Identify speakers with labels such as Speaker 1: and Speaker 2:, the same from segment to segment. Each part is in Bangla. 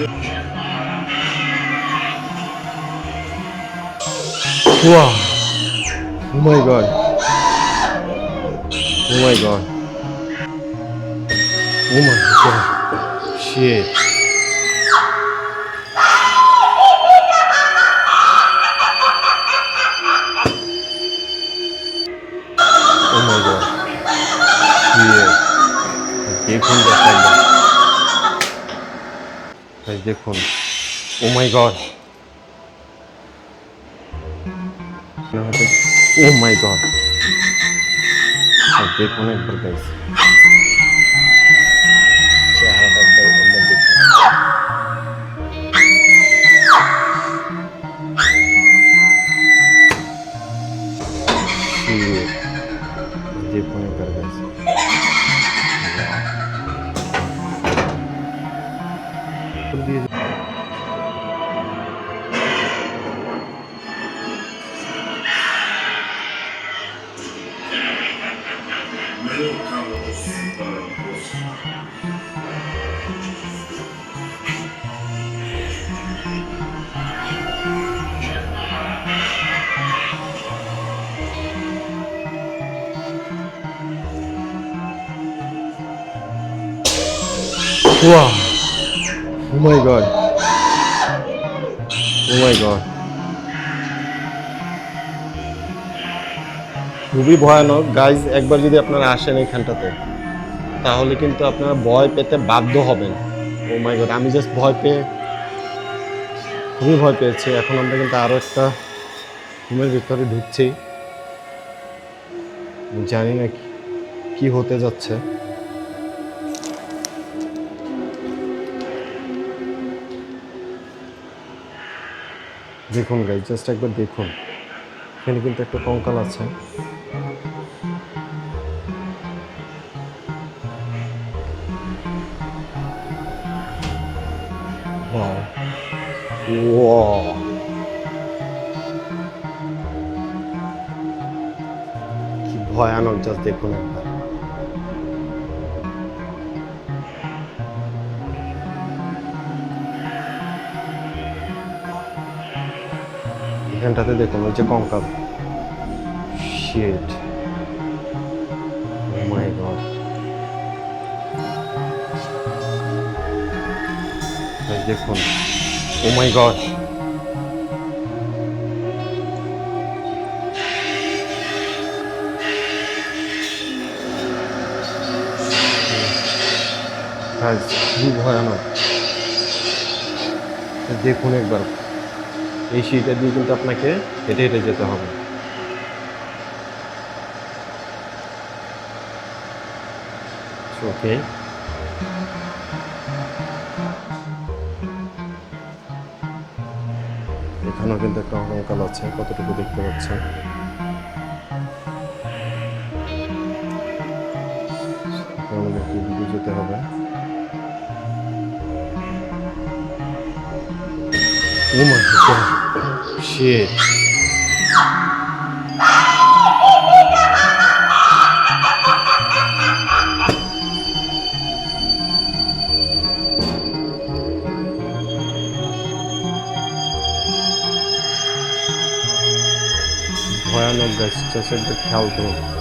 Speaker 1: Wow. Oh my god. Oh my god. Oh my god. Shit. Oh my god. Shit. দেখুন দেখুন ভাই দেখুন ও my god O my god দেখুন একবার guys Wow. Oh my god. Oh my god. খুবই ভয়ানক গাইজ একবার যদি আপনারা আসেন এখানটাতে তাহলে কিন্তু আপনারা ভয় পেতে বাধ্য হবেন। ও মাই গড আমি জাস্ট ভয় পেয়ে খুবই ভয় পেয়েছি। এখন আমরা কিন্তু আরও একটা রুমের ভিতরে ঢুকছি। জানি না কি- হতে যাচ্ছে। দেখুন গাইজ জাস্ট একবার দেখুন। এখানে কিন্তু একটা কঙ্কাল আছে। Wow. কি ভয়ানক জাস্ট দেখুন একবার। এখানটাতে দেখুন যে কঙ্কাল। শিট মাই গড দেখুন। ও মাই গড খুবই ভয়ানক। দেখুন একবার। এই সিঁড়িটা দিয়ে কিন্তু আপনাকে হেঁটে হেঁটে যেতে হবে। ওকে এখানেও কিন্তু একটা অহংকাল আছে, কতটুকু দেখতে পাচ্ছেন আমাদেরকে যেতে হবে Oh my god. Shit. ভয়ানক গাছ চাষের দিকে খেয়াল করুন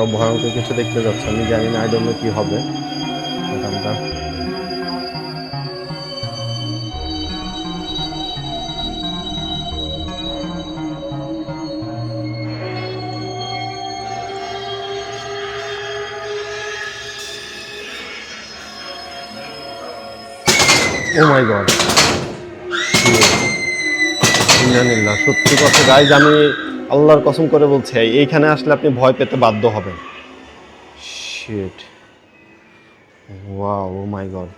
Speaker 1: আরও ভয়ঙ্কর কিছু দেখতে যাচ্ছি। আমি জানি না আই ডোন্ট কি হবে। আমরা ও মাই গড সত্যি কথা গাইজ আমি আল্লাহর কসম করে বলছি এইখানে আসলে আপনি ভয় পেতে বাধ্য হবেন। Shit wow oh my god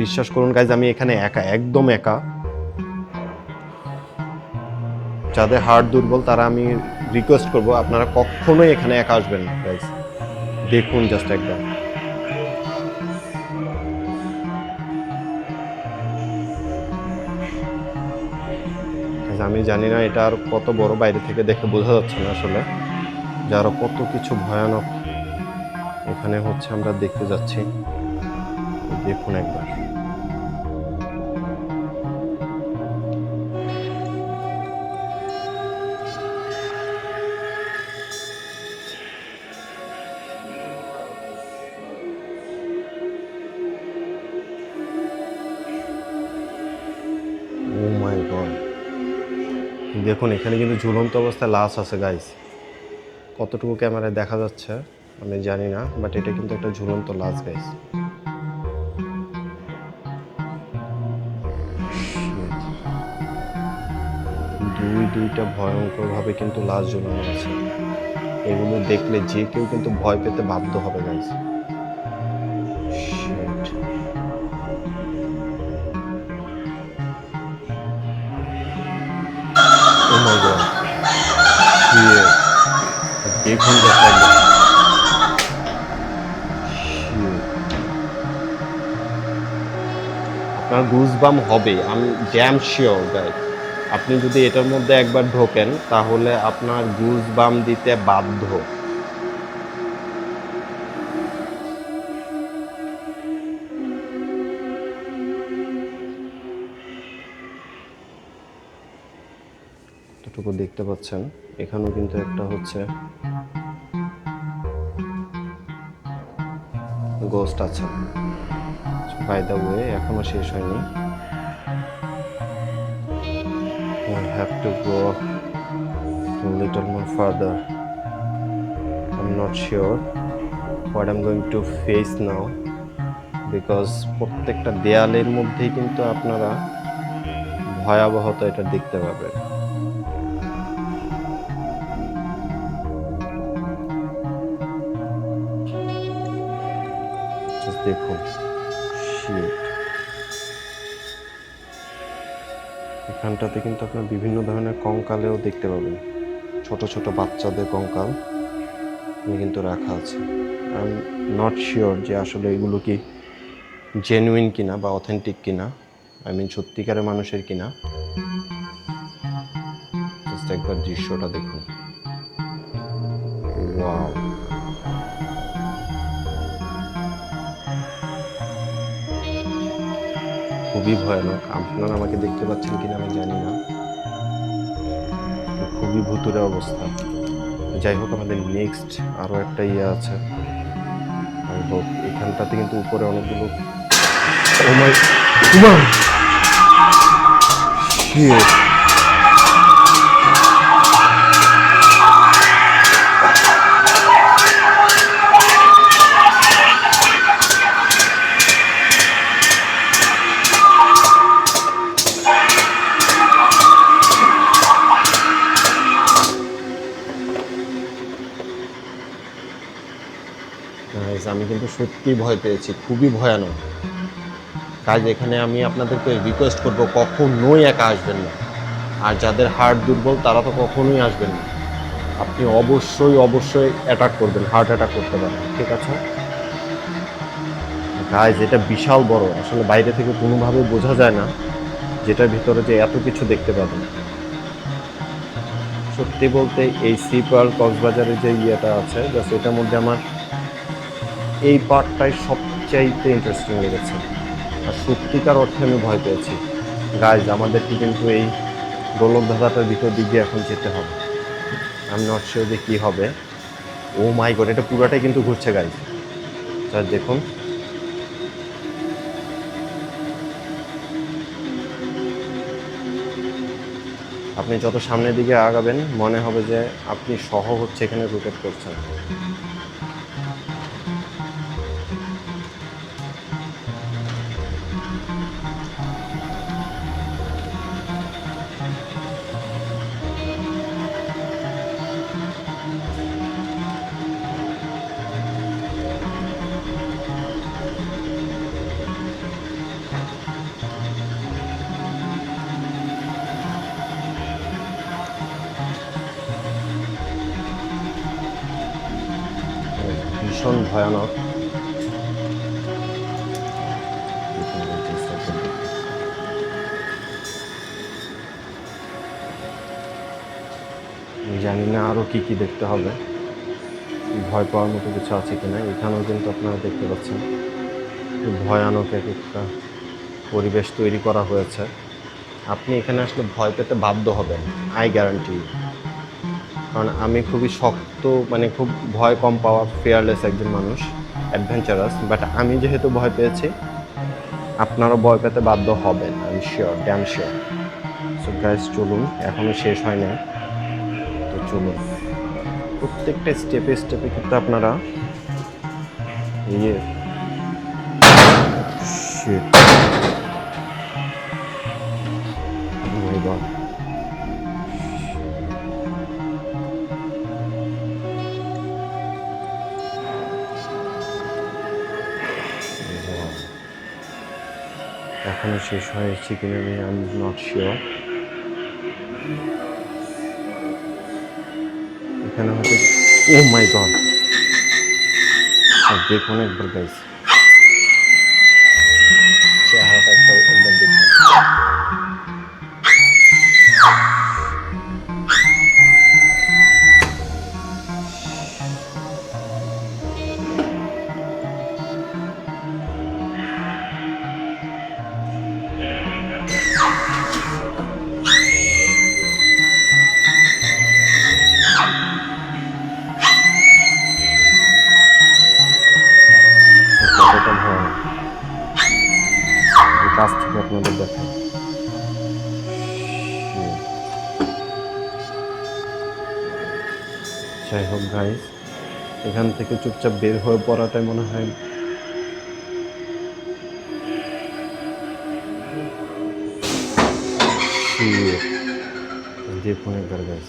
Speaker 1: বিশ্বাস করুন গাইজ আমি এখানে একা একদম একা। যাদের হার্ট দুর্বল তারা আমি রিকোয়েস্ট করব আপনারা কখনোই এখানে একা আসবেন না গাইজ দেখুন জাস্ট একবার। আমি জানি না এটা আর কত বড় বাইরে থেকে দেখে বোঝা যাচ্ছে না আসলে। যে কত কিছু ভয়ানক। এখানে হচ্ছে আমরা দেখতে যাচ্ছি। দেখুন একবার। দেখুন, এখানে কিন্তু ঝুলন্ত অবস্থায় লাশ আছে গাইস কতটুকু ক্যামেরায় দেখা যাচ্ছে, আমি জানি না বাট এটা কিন্তু একটা ঝুলন্ত লাশ গাইস দুই, দুইটা ভয়ঙ্করভাবে কিন্তু লাশ ঝুলানো আছে। এগুলো দেখলে যে কেউ কিন্তু ভয় পেতে বাধ্য হবে guys my god. Shit. I gave him the head. আপনার গুজবাম হবে, আমি ড্যাম শিওর গাই আপনি যদি এটার মধ্যে একবার ঢোকেন, তাহলে আপনার গুজবাম দিতে বাধ্য যতটুকু দেখতে পাচ্ছেন, এখানেও কিন্তু একটা হচ্ছে গোস্ট আছে। বাই দ্য ওয়ে এখনও শেষ হয়নি। I have to go a little more further. I'm not sure what I'm going to face now, because প্রত্যেকটা দেয়ালের মধ্যেই কিন্তু আপনারা ভয়াবহতা এটা দেখতে পাবেন। Shit. এখানটাতে কিন্তু আপনার বিভিন্ন ধরনের কঙ্কালেও দেখতে পাবেন। ছোট ছোট বাচ্চাদের কঙ্কাল কিন্তু রাখা আছে। আই এম নট শিওর যে আসলে এগুলো কি জেনুইন কিনা বা অথেন্টিক কিনা। আই মিন সত্যিকারের মানুষের কিনা। একবার দৃশ্যটা দেখুন। ওয়াও খুবই ভয়ানক। আপনারা আমাকে দেখতে পাচ্ছেন কিনা আমি জানি না। খুবই ভুতুরে অবস্থা। যাই হোক, আমাদের নেক্সট আরও একটা ইয়ে আছে। আই হোপ এখানটাতে কিন্তু উপরে অনেকগুলো Oh my সত্যি ভয় পেয়েছি, খুবই ভয়ানক। কাজ এখানে আমি আপনাদেরকে রিকোয়েস্ট করব, কখনোই একা আসবেন না। আর যাদের হার্ট দুর্বল, তারা তো কখনোই আসবেন না। আপনি অবশ্যই অবশ্যই অ্যাটাক করবেন হার্ট অ্যাটাক করতে পারেন, ঠিক আছে? গাইজ এটা বিশাল বড়। আসলে বাইরে থেকে কোনোভাবে বোঝা যায় না যেটার ভিতরে যে এত কিছু দেখতে পাবেন। সত্যি বলতে এই সি পার্ল কক্সবাজারে যে ইয়েটা আছে জাস্ট এটার মধ্যে আমার এই পার্টটাই সবচাইতে ইন্টারেস্টিং লেগেছে। আর সত্যিকার অর্থে আমি ভয় পেয়েছি। গাইজ আমাদেরকে কিন্তু এই গোলক ধাঁধাটার ভিতর দিক দিয়ে এখন যেতে হবে। আমি নট শিওর যে কী হবে। ও মাই গড এটা পুরোটাই কিন্তু ঘুরছে গাইজ স্যার দেখুন। আপনি যত সামনের দিকে আগাবেন, মনে হবে যে আপনি সহ হচ্ছে এখানে রোটেট করছেন। ভীষণ ভয়ানক। জানি না আরও কি কি দেখতে হবে। ভয় পাওয়ার মতো কিছু আছে কিনা এখানেও কিন্তু আপনারা দেখতে পাচ্ছেন ভয়ানক এক একটা পরিবেশ তৈরি করা হয়েছে। আপনি এখানে আসলে ভয় পেতে বাধ্য হবেন, আই গ্যারান্টি। কারণ আমি খুবই শক্ত মানে খুব ভয় কম পাওয়া ফেয়ারলেস একজন মানুষ অ্যাডভেঞ্চারাস বাট আমি যেহেতু ভয় পেয়েছি, আপনারও ভয় পেতে বাধ্য হবেন আমি sure damn sure so guys চলুন এখনও শেষ হয় না তো চলুন প্রত্যেকটা স্টেপে স্টেপে কিন্তু আপনারা ইয়ে Shit. Oh my god. শেষ হয়েছে কিনা আমি আই এম নট শিওর এখানে হচ্ছে ও মাই গড দেখুন একবার গাইস হুম। যাই হোক গাইস এখান থেকে চুপচাপ বের হয়ে পড়াটাই মনে হয় Shit. দেখুন একবার গাইস